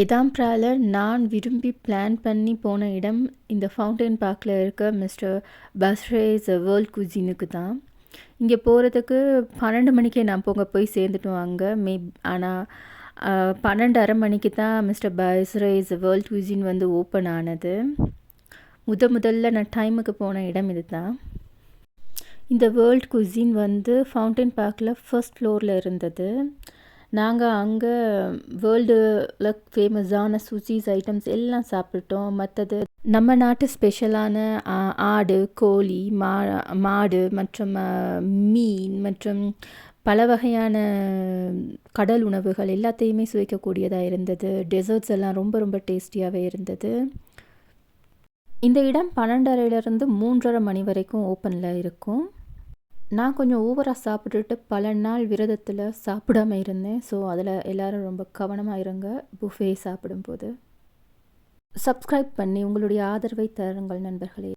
எதாம்ப்ரால நான் விரும்பி பிளான் பண்ணி போன இடம் இந்த ஃபவுண்டைன் பார்க்கில் இருக்க மிஸ்டர் பஸ்ரேஸ் வேர்ல்ட் குஜினுக்கு தான். இங்கே போகிறதுக்கு பன்னெண்டு மணிக்கே நான் போங்க போய் சேர்ந்துட்டோம் அங்கே மே ஆனால் பன்னெண்டு அரை மணிக்கு தான் மிஸ்டர் பஸ்ரேஸ் வேர்ல்ட் குஜின் வந்து ஓப்பன் ஆனது. முத முதல்ல நான் டைமுக்கு போன இடம் இது தான் இந்த வேர்ல்ட் குசின் வந்து ஃபவுண்டைன் பார்க்கில் ஃபர்ஸ்ட் ஃப்ளோரில் இருந்தது. நாங்கள் அங்கே வேர்ல்டில் ஃபேமஸான சுசீஸ் ஐட்டம்ஸ் எல்லாம் சாப்பிட்டோம் மற்றது நம்ம நாட்டு ஸ்பெஷலான ஆடு கோழி மா மாடு மற்றும் மீன் மற்றும் பல வகையான கடல் உணவுகள் எல்லாத்தையுமே சுவைக்கக்கூடியதாக இருந்தது. டெசர்ட்ஸ் எல்லாம் ரொம்ப ரொம்ப டேஸ்டியாகவே இருந்தது. இந்த இடம் பன்னெண்டரையிலேருந்து மூன்றரை மணி வரைக்கும் ஓப்பனில் இருக்கும். நான் கொஞ்சம் ஓவராக சாப்பிட்டுட்டு பல நாள் விரதத்தில் சாப்பிடாம இருந்தேன். ஸோ அதில் எல்லோரும் ரொம்ப கவனமாக இருங்க. புஃபே சாப்பிடும்போது. சப்ஸ்கிரைப் பண்ணி உங்களுடைய ஆதரவை தருங்கள் நண்பர்களே.